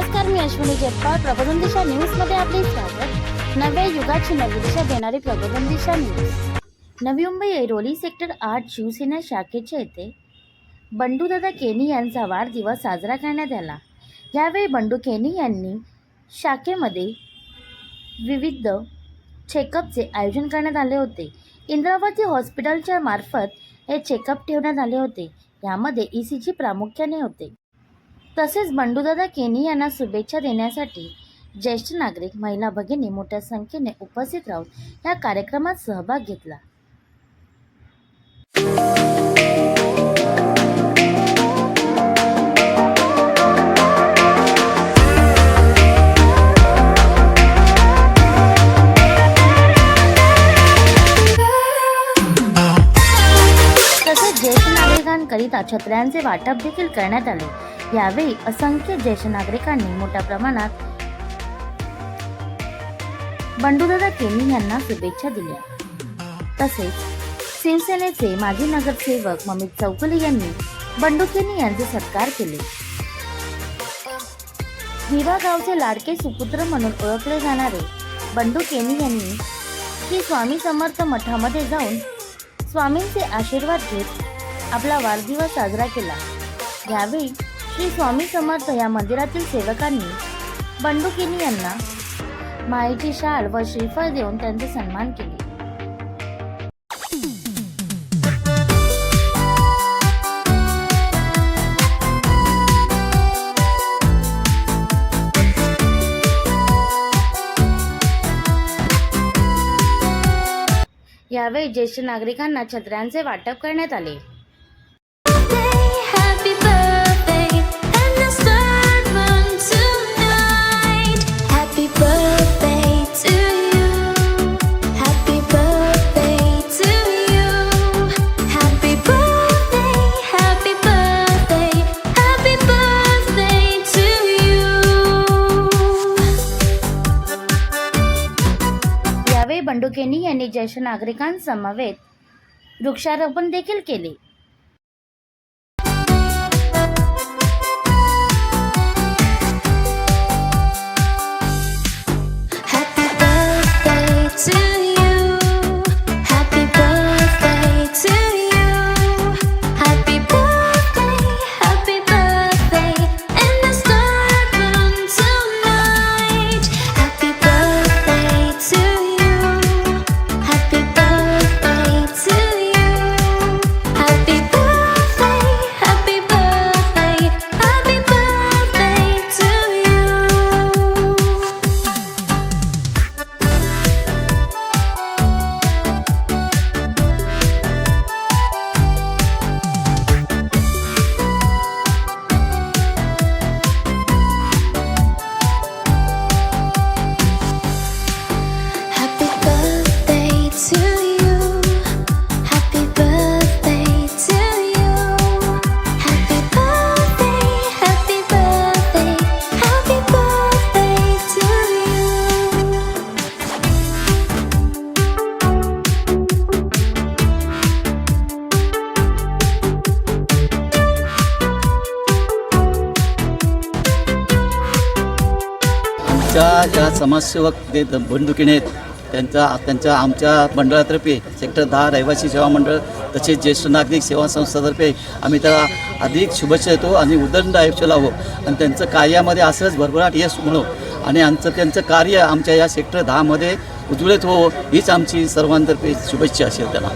नमस्कार मी अश्विनी जगपाळ प्रबोधन दिशा न्यूजमध्ये आपले स्वागत. नव्या युगाची नवी दिशा देणारी प्रबोधन दिशा न्यूज. नवी मुंबई ऐरोली सेक्टर आठ शिवसेना शाखेच्या येथे बंडूदादा केनी यांचा वाढदिवस साजरा करण्यात आला. यावेळी बंडू केनी यांनी शाखेमध्ये विविध चेकअपचे आयोजन करण्यात आले होते. इंद्रावती हॉस्पिटलच्या मार्फत हे चेकअप ठेवण्यात आले होते. यामध्ये ई सी जी प्रामुख्याने होते. तसेच बंडूदादा केनी यांना शुभेच्छा देण्यासाठी ज्येष्ठ नागरिक महिला भगिनी मोठ्या संख्येने उपस्थित राहून या कार्यक्रमात सहभाग घेतला. तसेच ज्येष्ठ नागरिकांकरिता छत्र्यांचे वाटप देखील करण्यात आले. यावेळी असंख्य ज्येष्ठ नागरिकांनी मोठ्या प्रमाणात बंडूदादा केनी यांना शुभेच्छा दिल्या. तसेच शिवसेनेचे माजी नगरसेवक ममित चौकुले यांनी बंडू केनी यांचे सत्कार केले. हिरा गावचे लाडके सुपुत्र म्हणून ओळखले जाणारे बंडू केनी यांनी श्री स्वामी समर्थ मठामध्ये जाऊन स्वामींचे आशीर्वाद घेत आपला वाढदिवस साजरा केला. यावेळी श्री स्वामी समर्थ या मंदिरातील सेवकांनी बंडुकिनी यांना मायेची शाल व श्रीफळ देऊन त्यांचे सन्मान केले. यावेळी ज्येष्ठ नागरिकांना छत्र्यांचे वाटप करण्यात आले. बंडुकेनी यांनी ज्येष्ठ नागरिकांसमवेत वृक्षारोपण देखील केले. आमच्या ज्या समाजसेवक जे द- आहेत त्यांचा त्यांच्या आमच्या मंडळातर्फे सेक्टर दहा रहिवासी सेवा मंडळ तसेच ज्येष्ठ नागरिक सेवा संस्थातर्फे आम्ही त्याला अधिक शुभेच्छा देतो आणि उदंड आयुष्य लावो. आणि त्यांचं कार्यामध्ये असंच भरभराट यश म्हणू आणि आमचं त्यांचं कार्य आमच्या या सेक्टर दहामध्ये उज्ज्वलित हो हीच आमची सर्वांतर्फे शुभेच्छा असेल त्यांना.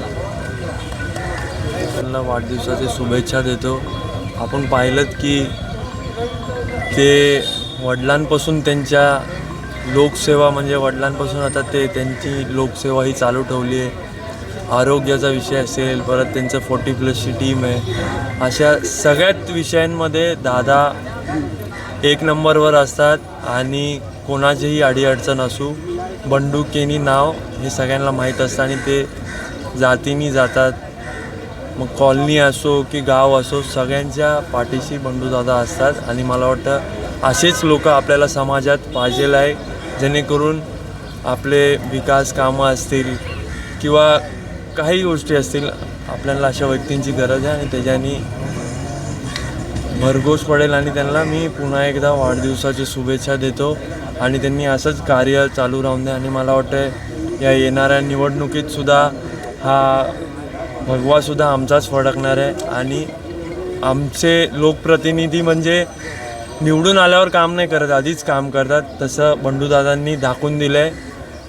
त्यांना वाढदिवसाच्या शुभेच्छा देतो. आपण पाहिलं की ते वडिलांपासून त्यांच्या लोकसेवा म्हणजे वडिलांपासून आता ते त्यांची लोकसेवा ही चालू ठेवली आहे. आरोग्याचा विषय असेल परत त्यांचं फोर्टी प्लसची टीम आहे. अशा सगळ्यात विषयांमध्ये दादा एक नंबरवर असतात आणि कोणाचीही अडीअडचण असू बंडू केनी नाव हे सगळ्यांना माहीत असतं आणि ते जातीनी जातात. मग कॉलनी असो की गाव असो सगळ्यांच्या पाठीशी बंडूदादा असतात आणि मला वाटतं असेच लोक आपल्याला समाजात पाहिजेल आहे जेणेकरून आपले विकास कामं असतील किंवा काही गोष्टी असतील आपल्याला अशा व्यक्तींची गरज आहे आणि त्याच्यानी भरघोस पडेल आणि त्यांना मी पुन्हा एकदा वाढदिवसाची शुभेच्छा देतो आणि त्यांनी असंच कार्य चालू राहून द्या. आणि मला वाटतं या येणाऱ्या निवडणुकीतसुद्धा हा भगवासुद्धा आमचाच फडकणार आहे. आणि आमचे लोकप्रतिनिधी म्हणजे निवडून आल्यावर काम नाही करत आधीच काम करतात. तसं बंडूदादांनी दाखवून दिलं आहे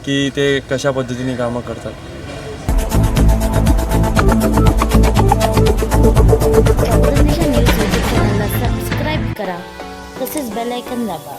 की ते कशा पद्धतीने कामं करतात. न्यूज सबस्क्राईब करा. तसेच बेल ऐकन दाबा.